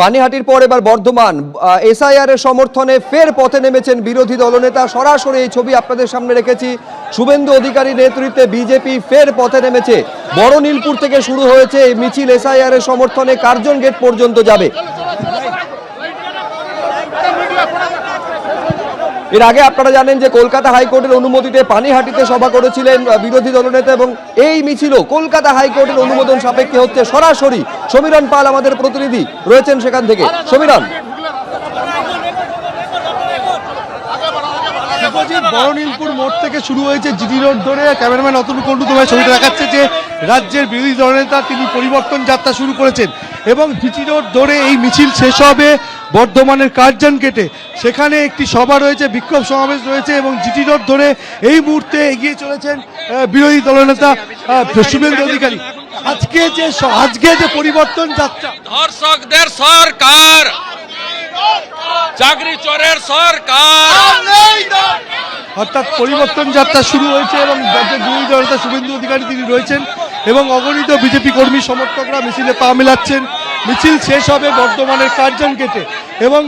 পানিহাটির পর এবার বর্ধমান। এসআইআর এর সমর্থনে ফের পথে নেমেছেন বিরোধী দলনেতা। সরাসরি এই ছবি আপনাদের সামনে রেখেছি। শুভেন্দু অধিকারী নেতৃত্বে বিজেপি ফের পথে নেমেছে। বড় নীলপুর থেকে শুরু হয়েছে মিছিল। এসআইআর এর সমর্থনে কার্জন গেট পর্যন্ত যাবে। এর আগে আপনারা জানেন যে কলকাতা হাইকোর্টের অনুমতিতে পানিহাটিতে সভা করেছিলেন বিরোধী দলনেতা এবং এই মিছিলও কলকাতা হাইকোর্টের অনুমোদন সাপেক্ষে হচ্ছে সরাসরি সমীরণ পাল আমাদের প্রতিনিধি রয়েছেন সেখান থেকে। সমীরণ। শুভজিৎ বড়নীলপুর মোড় থেকে শুরু হয়েছে জিডি রোড ধরে, ক্যামেরাম্যান অতনু কন্ডু তোমায় ছবিটা দেখাচ্ছে যে রাজ্যের বিরোধী দলনেতা তিনি পরিবর্তন যাত্রা শুরু করেছেন এবং জিটি রোড ধরে এই মিছিল শেষ হবে। বর্ধমানের কার্জন গেটে। সেখানে একটি সভা রয়েছে বিক্ষোভ সমাবেশ রয়েছে এবং জিটি রোড ধরে এই মুহূর্তে এগিয়ে চলেছেন বিরোধী দলনেতা শুভেন্দু অধিকারী। আজকে যে আজকে যে পরিবর্তন যাত্রা। ধর্ষকদের সরকার। চাকরি চোরের সরকার। অর্থাৎ পরিবর্তন যাত্রা শুরু হয়েছে এবং বিরোধী দলনেতা শুভেন্দু অধিকারী তিনি রয়েছেন এবং অগণিত বিজেপি কর্মী সমর্থকরা মিছিলে পা মেলাচ্ছেন। মিছিল শেষ হবে বর্ধমানের কার্জন গেটে এবং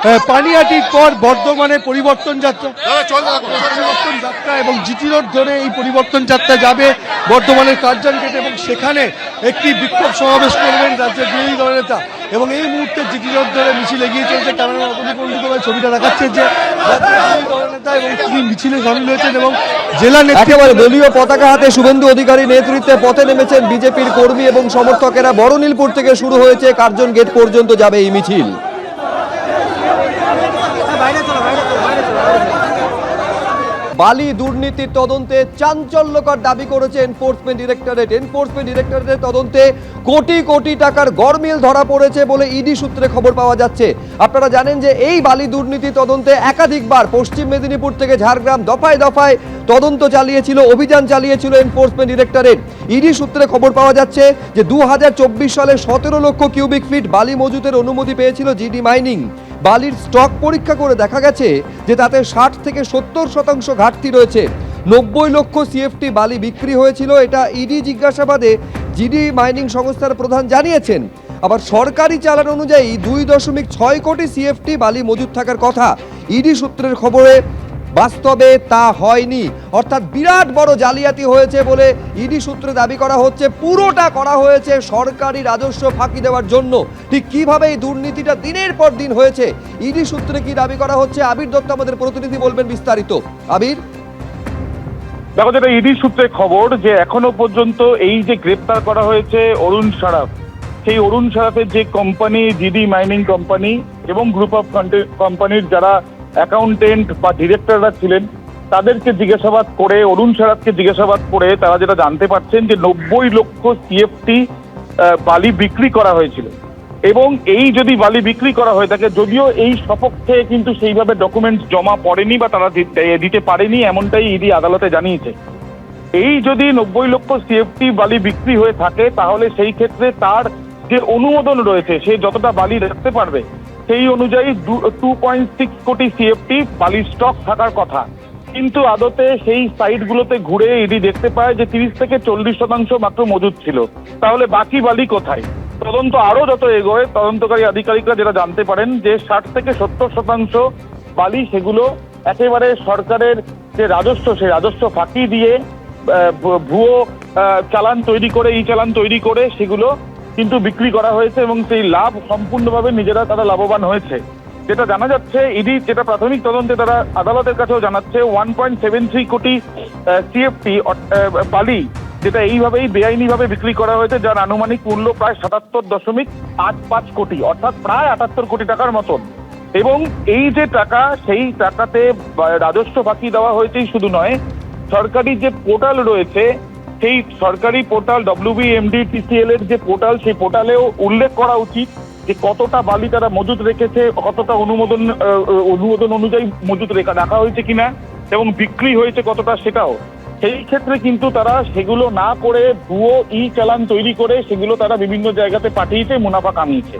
আহ, পানিহাটির পর বর্ধমানে পরিবর্তন যাত্রা। পরিবর্তন যাত্রা এবং জিটি রোড ধরে এই পরিবর্তন যাত্রা যাবে বর্ধমানের কার্জন গেটে এবং সেখানে একটি বিক্ষোভ সমাবেশ করবেন রাজ্যের বিরোধী দলনেতা এবং এই মুহূর্তে জিটি রোড ধরে মিছিল এগিয়ে চলছে ক্যামেরা অপরিপণ্ডিত ছবিটা দেখাচ্ছে যে রাজ্যের বিরোধী দলনেতা এবং তিনি মিছিলে সামিল হয়েছেন এবং জেলা একেবারে দলীয় পতাকা হাতে শুভেন্দু অধিকারী নেতৃত্বে পথে নেমেছেন বিজেপির কর্মী এবং সমর্থকেরা। বড় নীলপুর থেকে শুরু হয়েছে কার্জন গেট পর্যন্ত যাবে এই মিছিল। বালি দুর্নীতির তদন্তে চাঞ্চল্যকর দাবি করেছে এনফোর্সমেন্ট ডিরেক্টরেট এনফোর্সমেন্ট ডিরেক্টরেটের তদন্তে কোটি কোটি টাকার গরমিল ধরা পড়েছে বলে ইডি সূত্রে খবর পাওয়া যাচ্ছে। আপনারা জানেন যে এই বালি দুর্নীতি তদন্তে একাধিকবার পশ্চিম মেদিনীপুর থেকে ঝাড়গ্রাম দফায় দফায় তদন্ত চালিয়েছিল, অভিযান চালিয়েছিল এনফোর্সমেন্ট ডিরেক্টরেট ইডি সূত্রে খবর পাওয়া যাচ্ছে যে দু হাজার চব্বিশ সালে সতেরো লক্ষ কিউবিক ফিট বালি মজুতের অনুমতি পেয়েছিল জিডি মাইনিং। বালির স্টক পরীক্ষা করে দেখা গেছে যে তাতে ষাট থেকে সত্তর শতাংশ ঘাটতি রয়েছে। নব্বই লক্ষ সিএফটি বালি বিক্রি হয়েছিল, এটা ইডি জিজ্ঞাসাবাদে জিডি মাইনিং সংস্থার প্রধান জানিয়েছেন, আবার সরকারি চালান অনুযায়ী দুই দশমিক ছয় কোটি সিএফটি বালি মজুদ থাকার কথা ইডি সূত্রের খবরে বাস্তবে তা হয়নি। অর্থাৎ বিরাট বড় জালিয়াতি হয়েছে বলে ইডি সূত্রে দাবি করা হচ্ছে, পুরোটা করা হয়েছে সরকারি রাজস্ব ফাঁকি দেওয়ার জন্য। ঠিক কীভাবে এই দুর্নীতিটা দিনের পর দিন হয়েছে? ইডি সূত্রে কি দাবি করা হচ্ছে? আবির দত্ত আমাদের প্রতিনিধি বলবেন বিস্তারিত। আবির? দেখো যেটা ইডি সূত্রে খবর যে এখনও পর্যন্ত এই যে গ্রেপ্তার করা হয়েছে অরুণ সারাফ, সেই অরুণ সারাফের যে কোম্পানি, জিডি মাইনিং কোম্পানি এবং গ্রুপ অফ কোম্পানির যারা অ্যাকাউন্টেন্ট বা ডিরেক্টররা ছিলেন, তাদেরকে জিজ্ঞাসাবাদ করে, অরুণ সারাফকে জিজ্ঞাসাবাদ করে তারা যেটা জানতে পারছেন যে নব্বই লক্ষ সিএফটি বালি বিক্রি করা হয়েছিল। এবং এই যদি বালি বিক্রি করা হয়ে থাকে, যদিও এই সপক্ষে কিন্তু সেইভাবে ডকুমেন্টস জমা পড়েনি বা তারা দিতে- পারেনি, এমনটাই ইডি আদালতে জানিয়েছে। এই যদি নব্বই লক্ষ সিএফটি বালি বিক্রি হয়ে থাকে, তাহলে সেই ক্ষেত্রে তার যে অনুমোদন রয়েছে, সে যতটা বালি রাখতে পারবে, সেই অনুযায়ী টু পয়েন্ট সিক্স কোটি সিএফটি বালির স্টক থাকার কথা। কিন্তু আদতে সেই সাইটগুলোতে ঘুরে ইডি দেখতে পায় যে তিরিশ থেকে চল্লিশ শতাংশ মাত্র মজুদ ছিল। তাহলে বাকি বালি কোথায়? তদন্ত আরও যত এগোয়, তদন্তকারী আধিকারিকরা যেটা জানতে পারেন যে ষাট থেকে সত্তর শতাংশ বালি সেগুলো একেবারে সরকারের যে রাজস্ব, সেই রাজস্ব ফাঁকি দিয়ে ভুয়ো চালান তৈরি করে, ই চালান তৈরি করে সেগুলো কিন্তু বিক্রি করা হয়েছে এবং সেই লাভ সম্পূর্ণভাবে নিজেরা তারা লাভবান হয়েছে। যেটা জানা যাচ্ছে, ইডি যেটা প্রাথমিক তদন্তে তারা আদালতের কাছেও জানাচ্ছে one point seven three crore CFT বালি যেটা এইভাবেই বেআইনিভাবে বিক্রি করা হয়েছে, যার আনুমানিক মূল্য প্রায় সাতাত্তর দশমিক আট পাঁচ কোটি, অর্থাৎ প্রায় আটাত্তর কোটি টাকার মতন। এবং এই যে টাকা, সেই টাকাতে রাজস্ব ফাঁকি দেওয়া হয়েছেই শুধু নয়, সরকারি যে পোর্টাল রয়েছে, সেই সরকারি পোর্টাল ডব্লিউবিএমডি টিসিএল এর যে পোর্টাল, সেই পোর্টালেও উল্লেখ করা উচিত যে কতটা বালি তারা মজুদ রেখেছে, কতটা অনুমোদন অনুমোদন অনুযায়ী মজুদ রেখা রাখা হয়েছে কিনা, এবং বিক্রি হয়েছে কতটা সেটাও। সেই ক্ষেত্রে কিন্তু তারা সেগুলো না করে ভুয়ো ই চালান তৈরি করে সেগুলো তারা বিভিন্ন জায়গাতে পাঠিয়েছে, মুনাফা কামিয়েছে।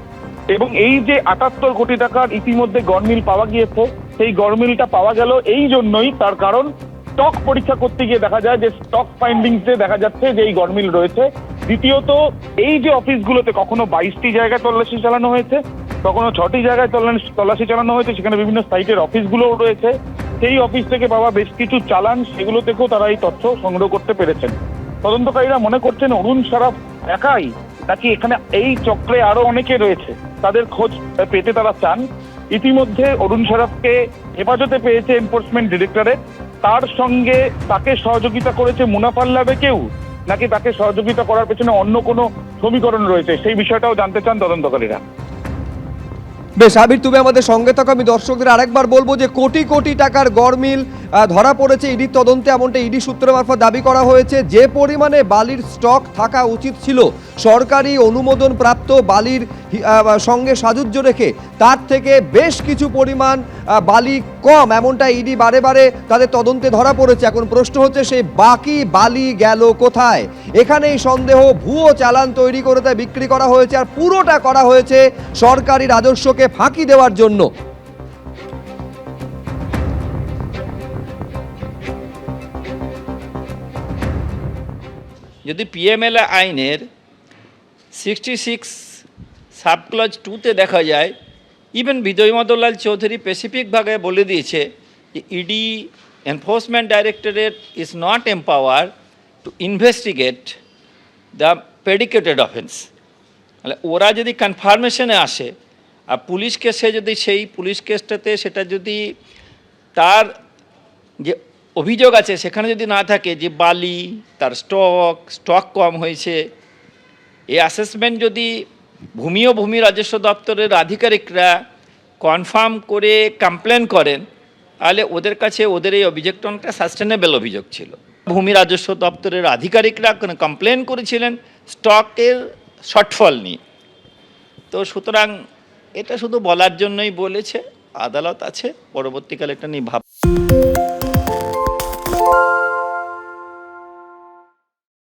এবং এই যে আটাত্তর কোটি টাকার ইতিমধ্যে গরমিল পাওয়া গিয়েছে, সেই গরমিলটা পাওয়া গেল এই জন্যই, তার কারণ স্টক পরীক্ষা করতে গিয়ে দেখা যায় যে স্টক ফাইন্ডিংসে দেখা যাচ্ছে যে এই গরমিল রয়েছে। দ্বিতীয়ত, এই যে অফিসগুলোতে কখনো বাইশটি জায়গায় তল্লাশি চালানো হয়েছে, কখনো ছটি জায়গায় তল্লাশি চালানো হয়েছে, সেখানে বিভিন্ন সাইটের অফিসগুলোও রয়েছে। সেই অফিস থেকে পাওয়া বেশ কিছু চালান, সেগুলো থেকেও তারা এই তথ্য সংগ্রহ করতে পেরেছেন। তদন্তকারীরা মনে করছেন অরুণ সারাফ একাই নাকি এখানে এই চক্রে আরও অনেকে রয়েছে, তাদের খোঁজ পেতে তারা চান। ইতিমধ্যে অরুণ সারাফকে হেফাজতে পেয়েছে এনফোর্সমেন্ট ডিরেক্টরেট। তার সঙ্গে তাকে সহযোগিতা করেছে মুনাফার লাভে কেউ? নাকি তাকে সহযোগিতা করার পেছনে অন্য কোনো সমীকরণ রয়েছে? সেই বিষয়টাও জানতে চান তদন্তকারীরা। বেশ, আবির, তুমি আমাদের সঙ্গে থাকো। আমি দর্শকদের আরেকবার বলব যে কোটি কোটি টাকার গড়মিল ধরা পড়েছে ইডির তদন্তে এমনটা ইডি সূত্র মারফত দাবি করা হয়েছে। যে পরিমাণে বালির স্টক থাকা উচিত ছিল, সরকারি অনুমোদন প্রাপ্ত বালির সঙ্গে সাজুজ্য রেখে তার থেকে বেশ কিছু পরিমাণ বালি কম, এমনটা ইডি বারে বারে তাদের তদন্তে ধরা পড়েছে। এখন প্রশ্ন হচ্ছে, সেই বাকি বালি গেল কোথায়? এখানেই সন্দেহ, ভুয়ো চালান তৈরি করে তা বিক্রি করা হয়েছে আর পুরোটা করা হয়েছে সরকারি রাজস্বকে ফাঁকি দেওয়ার জন্য। যদি পিএমএল আইনের সিক্সটি সিক্স সাবক্লজ টুতে দেখা যায় ইভেন বিজয় মদনলাল চৌধুরী স্পেসিফিকভাবে বলে দিয়েছে যে ED enforcement directorate is not empower to investigate the predicated offence তাহলে ওরা যদি কনফার্মেশনে আসে, আর পুলিশ কেসে যদি সেই পুলিশ কেসটাতে সেটা যদি তার যে অভিযোগ আছে সেখানে যদি না থাকে যে বালি, তার স্টক স্টক কম হয়েছে এই অ্যাসেসমেন্ট যদি ভূমি ও ভূমি রাজস্ব দপ্তরের আধিকারিকরা কনফার্ম করে কমপ্লেন করেন, তাহলে ওদের কাছে ওদের এই অভিযোগটা সাস্টেনেবল অভিযোগ ছিল। ভূমি রাজস্ব দপ্তরের আধিকারিকরা কমপ্লেন করেছিলেন স্টকের শর্টফল নিয়ে। তো সুতরাং এটা শুধু বলার জন্যই বলেছে, আদালত আছে, পরবর্তীকালে এটা নিয়ে ভাব